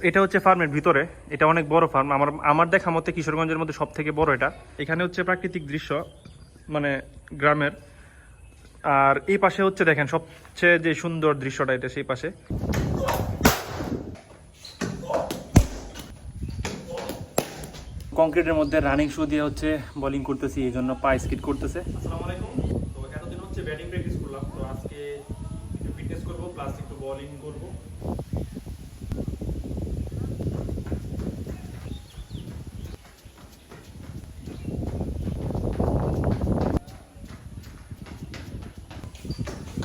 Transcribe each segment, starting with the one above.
এটা হচ্ছে ফার্মের ভিতরে এটা অনেক বড় ফার্ম। আমার আমার দেখা মতে কিশোরগঞ্জের মধ্যে সব থেকে বড় এটা। এখানে হচ্ছে প্রাকৃতিক দৃশ্য মানে গ্রামের। আর এই পাশে হচ্ছে দেখেন সবচেয়ে যে সুন্দর দৃশ্যটা এটা সেই পাশে। কংক্রিটের মধ্যে রানিং শু দিয়ে হচ্ছে বোলিং করতেছি এই জন্য পা স্কিট করতেছে। আসসালামু আলাইকুম। তো এতদিন হচ্ছে ব্যাটিং প্র্যাকটিস করলাম তো আজকে ফিটনেস করব প্লাস একটু বোলিং করব।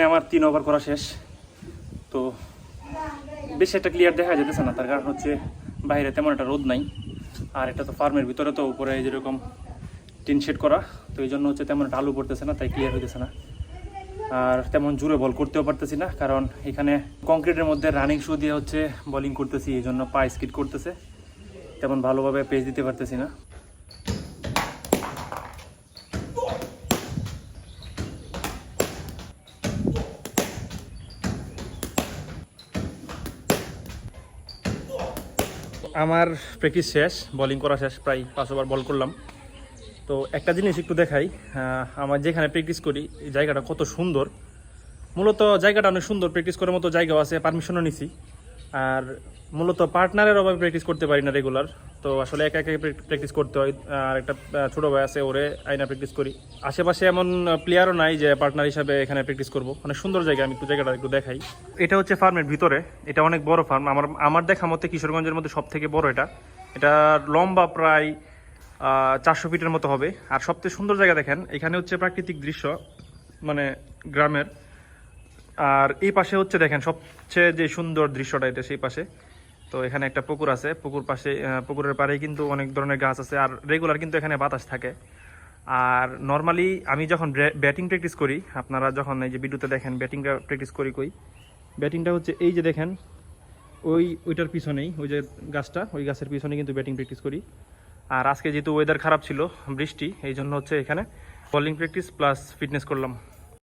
এখানে আমার তিন ওভার করা শেষ। তো বেশি একটা ক্লিয়ার দেখা যেতেছে না, তার কারণ হচ্ছে বাইরে তেমন একটা রোদ নাই। আর এটা তো ফার্মের ভিতরে তো উপরে যেরকম টিন শেড করা, তো এই জন্য হচ্ছে তেমন একটা আলু পড়তেছে না, তাই ক্লিয়ার হইতেছে না। আর তেমন জোরে বল করতেও পারতেছি না, কারণ এখানে কংক্রিটের মধ্যে রানিং শু দিয়ে হচ্ছে বোলিং করতেছি, এই জন্য পা স্কিট করতেছে। তেমন ভালোভাবে পেজ দিতে পারতেছি না। আমার প্র্যাকটিস শেষ বলিং করা শেষ, প্রায় পাঁচ ওভার বল করলাম। তো একটা জিনিস একটু দেখাই আমার যেখানে প্র্যাকটিস করি জায়গাটা কত সুন্দর। মূলত জায়গাটা অনেক সুন্দর প্র্যাকটিস করার মতো জায়গাও আছে পারমিশনও নিছি। আর মূলত পার্টনারের অভাবে প্র্যাকটিস করতে পারি না রেগুলার তো আসলে একা একা প্র্যাকটিস করতে হয়। আর একটা ছোট ভাই আছে, ওরে আইনা প্র্যাকটিস করি। আশেপাশে এমন প্লেয়ারও নাই যে পার্টনার হিসাবে এখানে প্র্যাকটিস করব। অনেক সুন্দর জায়গা, আমি একটু জায়গাটা একটু দেখাই। এটা হচ্ছে ফার্মের ভিতরে। এটা অনেক বড় ফার্ম। আমার আমার দেখা মতে কিশোরগঞ্জের মধ্যে সব থেকে বড় এটা। এটা লম্বা প্রায় চারশো ফিটের মতো হবে। আর সবচেয়ে সুন্দর জায়গা দেখেন, এখানে হচ্ছে প্রাকৃতিক দৃশ্য মানে গ্রামের। আর এই পাশে হচ্ছে দেখেন, সবচেয়ে যে সুন্দর দৃশ্যটা এটা সেই পাশে। তো এখানে একটা পুকুর আছে, পুকুর পাশে পুকুরের পাড়ে কিন্তু অনেক ধরনের গাছ আছে, আর রেগুলার কিন্তু এখানে বাতাস থাকে। আর নর্মালি আমি যখন ব্যাটিং প্র্যাকটিস করি, আপনারা যখন এই যে ভিডিওতে দেখেন ব্যাটিংটা প্র্যাকটিস করি কই ব্যাটিংটা হচ্ছে এই যে দেখেন, ওই, ওইটার পিছনেই, ওই যে গাছটা, ওই গাছের পিছনে কিন্তু ব্যাটিং প্র্যাকটিস করি। আর আজকে যেহেতু ওয়েদার খারাপ ছিল বৃষ্টি, এই জন্য হচ্ছে এখানে বলিং প্র্যাকটিস প্লাস ফিটনেস করলাম।